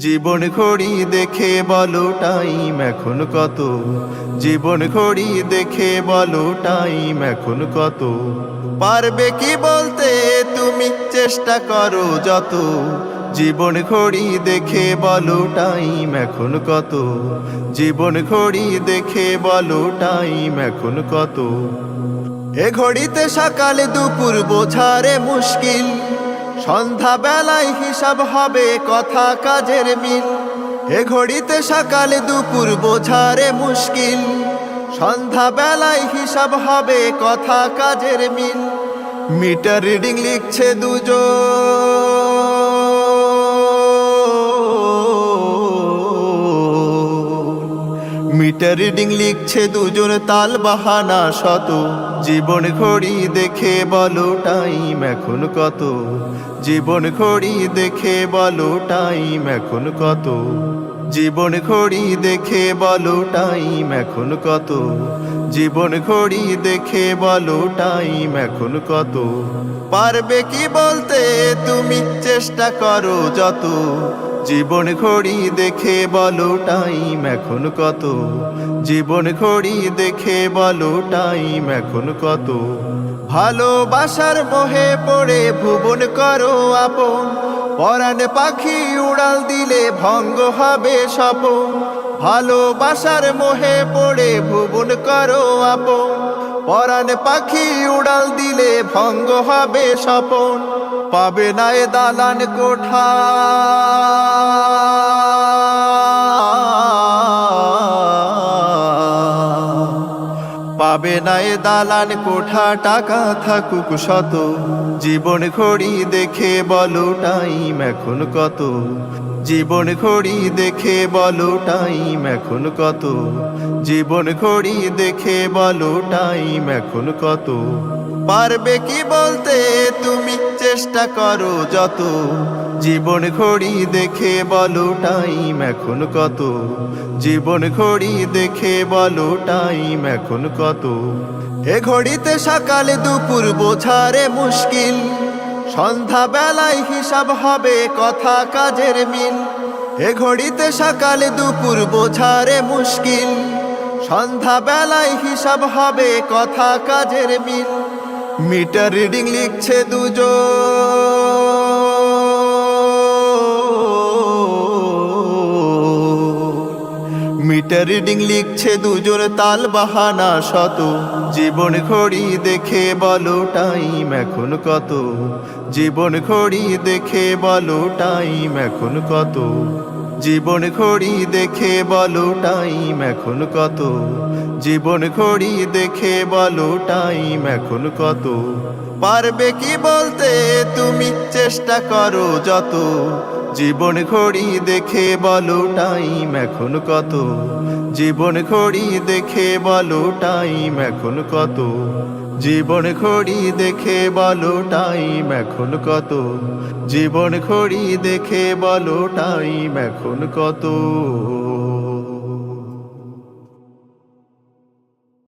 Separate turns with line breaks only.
জীবন ঘড়ি দেখে বলো টাইম এখন কত? জীবন ঘড়ি দেখে বলো টাইম এখন কত? পারবে কি বলতে? তুমি চেষ্টা করো যত। জীবন ঘড়ি দেখে বলো টাইম এখন কত? জীবন ঘড়ি দেখে বলো টাইম এখন কত? এ ঘড়িতে সকালে দুপুর বোঝারে মুশকিল। সন্ধ্যা বেলায় হিসাব হবে কথা কাজের মিল। এ ঘড়িতে সকালে, দুপুর বোঝারে মুশকিল। সন্ধ্যা বেলায় হিসাব হবে কথা কাজের মিল। মিটার রিডিং লিখছে দুজন। মিটার রিডিং লিখছে দুজন তাল বাহানা শত। জীবন ঘড়ি দেখে বলো টাইম এখন কত। জীবন ঘড়ি দেখে বলো টাইম এখন কত। জীবন ঘড়ি দেখে বলো টাইম এখন কত। জীবন ঘড়ি দেখে বলো টাইম এখন কত। পারবে কি বলতে? তুমি চেষ্টা করো যত। জীবন ঘড়ি দেখে বলো টাইম এখন কত? জীবন ঘড়ি দেখে বলো টাইম এখন কত? ভালোবাসার মোহে পড়ে, ভুবন করো আপন। পরাণ পাখি উড়াল দিলে ভঙ্গ হবে স্বপন। ভালোবাসার মোহে পড়ে ভুবন করো আপন। পরাণ পাখি উড়াল দিলে ভঙ্গ হবে স্বপন। পাবে না এ দালান কোঠা। পাবে না এ দালান, কোঠা, টাকা থাকুক শত। জীবন ঘড়ি দেখে বলো টাইম এখন কত। জীবন ঘড়ি দেখে বলো টাইম এখন কত। জীবন ঘড়ি দেখে বলো টাইম এখন কত। পারবে কি বলতে, তুমি চেষ্টা করো যত। জীবন ঘড়ি দেখে বলো টাইম এখন কত? জীবন ঘড়ি দেখে বলো টাইম এখন কত? এ ঘড়িতে সকালে, দুপুর বোঝারে মুশকিল। সন্ধ্যা বেলায় হিসাব হবে কথা কাজের মিল। এ ঘড়িতে সকালে, দুপুর বোঝারে মুশকিল। সন্ধ্যা বেলায় হিসাব হবে কথা কাজের মিল। মিটার রিডিং লিখছে দুজন। মিটার রিডিং লিখছে দুজন তাল বাহানা শত। জীবন ঘড়ি দেখে বলো টাইম এখন কত। জীবন ঘড়ি দেখে বলো টাইম এখন কত। জীবন ঘড়ি দেখে বলো টাইম এখন কত। জীবন ঘড়ি দেখে বলো টাইম এখন কত। পারবে কি বলতে? তুমি চেষ্টা করো যত। জীবন ঘড়ি দেখে বলো টাইম এখন কত? জীবন ঘড়ি দেখে বলো টাইম এখন কত? জীবন ঘড়ি দেখে বলো টাইম এখন কত? জীবন ঘড়ি দেখে বলো টাইম এখন কত?